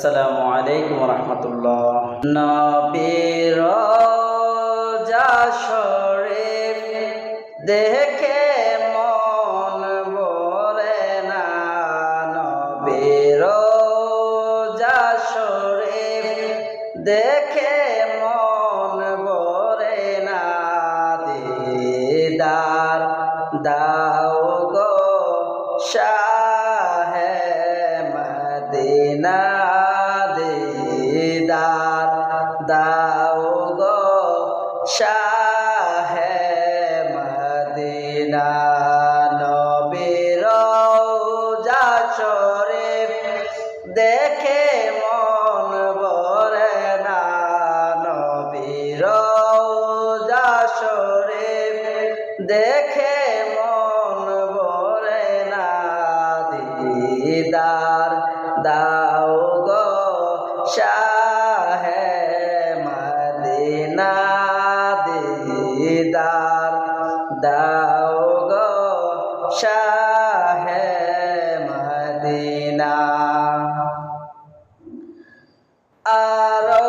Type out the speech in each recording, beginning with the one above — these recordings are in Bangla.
আসসালামু আলাইকুম রহমতুল্লাহ। নবীর শরীফ দেখে মন ভরে না। নবীর শরীফ দেখে মন ভরে না। দিদার দাও গো শাহে মদিনা। শাহে মদিনা নবীর যা দেখে মন ভরে না। নবীর যা দেখে মন ভরে না। দিদার দাও গো শাহে শাহে মদিনা। আরও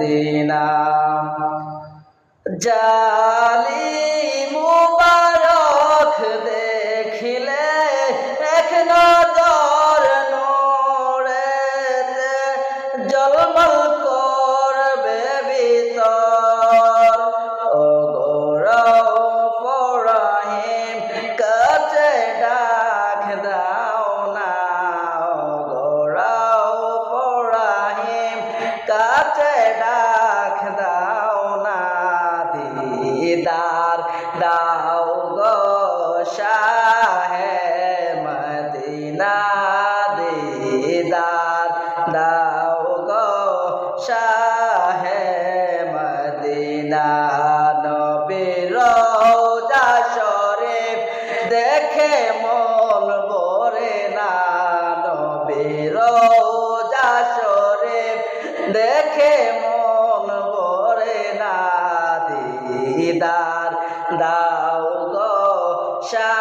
মদিনা জালি কাছে ডাক দাও না দিদার দাও গো শাহে মদিনা দিদার দাও